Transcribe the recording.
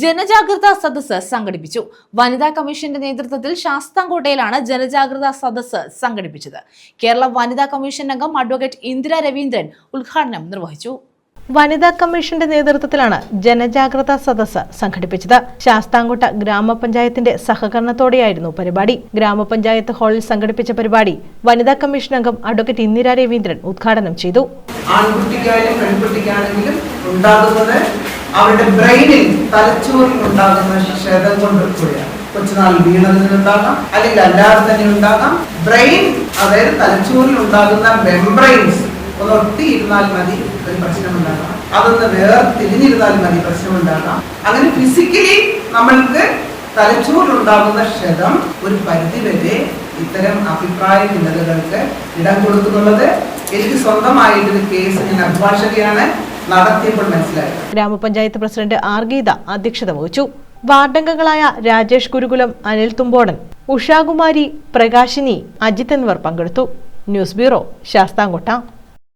ജനജാഗ്രതാ സദസ്സ് സംഘടിപ്പിച്ചു. വനിതാ കമ്മീഷന്റെ നേതൃത്വത്തിൽ ശാസ്താംകോട്ടയിലാണ് ജനജാഗ്രതാ സദസ്സ് സംഘടിപ്പിച്ചത്. കേരള വനിതാ കമ്മീഷൻ അംഗം അഡ്വക്കേറ്റ് ഇന്ദിര രവീന്ദ്രൻ ഉദ്ഘാടനം നിർവഹിച്ചു. വനിതാ കമ്മീഷന്റെ നേതൃത്വത്തിലാണ് ജനജാഗ്രതാ സദസ്സ് സംഘടിപ്പിച്ചത്. ശാസ്താംകോട്ട ഗ്രാമപഞ്ചായത്തിന്റെ സഹകരണത്തോടെയായിരുന്നു പരിപാടി. ഗ്രാമപഞ്ചായത്ത് ഹാളിൽ സംഘടിപ്പിച്ച പരിപാടി വനിതാ കമ്മീഷൻ അംഗം അഡ്വക്കേറ്റ് ഇന്ദിര രവീന്ദ്രൻ ഉദ്ഘാടനം ചെയ്തു. ആൺകുട്ടിക്കായാലും പെൺകുട്ടിക്കാണെങ്കിലും ഉണ്ടാകുന്നത് അവരുടെ ബ്രെയിനിൽ തലച്ചോറിൽ ഉണ്ടാകുന്ന ക്ഷതം കൊണ്ട് കൊച്ചുനാൾ വീണതിൽ ഉണ്ടാകാം അല്ലെങ്കിൽ അല്ലാതെ തന്നെ ഉണ്ടാകാം ബ്രെയിൻ അതായത് തലച്ചോറിൽ ഉണ്ടാകുന്ന മെംബ്രെയിൻസ് ഒന്ന് ഒട്ടിയിരുന്നാൽ മതി ഒരു പ്രശ്നം പ്രശ്നമുണ്ടാകാം. അതൊന്ന് വേർതിരിഞ്ഞിരുന്നാൽ മതി പ്രശ്നം പ്രശ്നമുണ്ടാകാം. അങ്ങനെ ഫിസിക്കലി നമ്മൾക്ക് തലച്ചോറിലുണ്ടാകുന്ന ക്ഷതം ഒരു പരിധിവരെ ഇത്തരം അഭിപ്രായ ഭിന്നതകൾക്ക് ഇടം കൊടുക്കുന്നുള്ളത്. എനിക്ക് സ്വന്തമായിട്ടൊരു കേസ് ഞാൻ അഭിഭാഷകയാണ് നടത്തിയപ്പോൾ മനസ്സിലായത് ഗ്രാമപഞ്ചായത്ത് പ്രസിഡന്റ് ആർ ഗീത അധ്യക്ഷത വഹിച്ചു. വാർഡംഗങ്ങളായ രാജേഷ് ഗുരുകുലം അനിൽ തുമ്പോടൻ ഉഷാകുമാരി പ്രകാശിനി അജിത് എന്നിവർ പങ്കെടുത്തു. News bureau Sasthamkotta.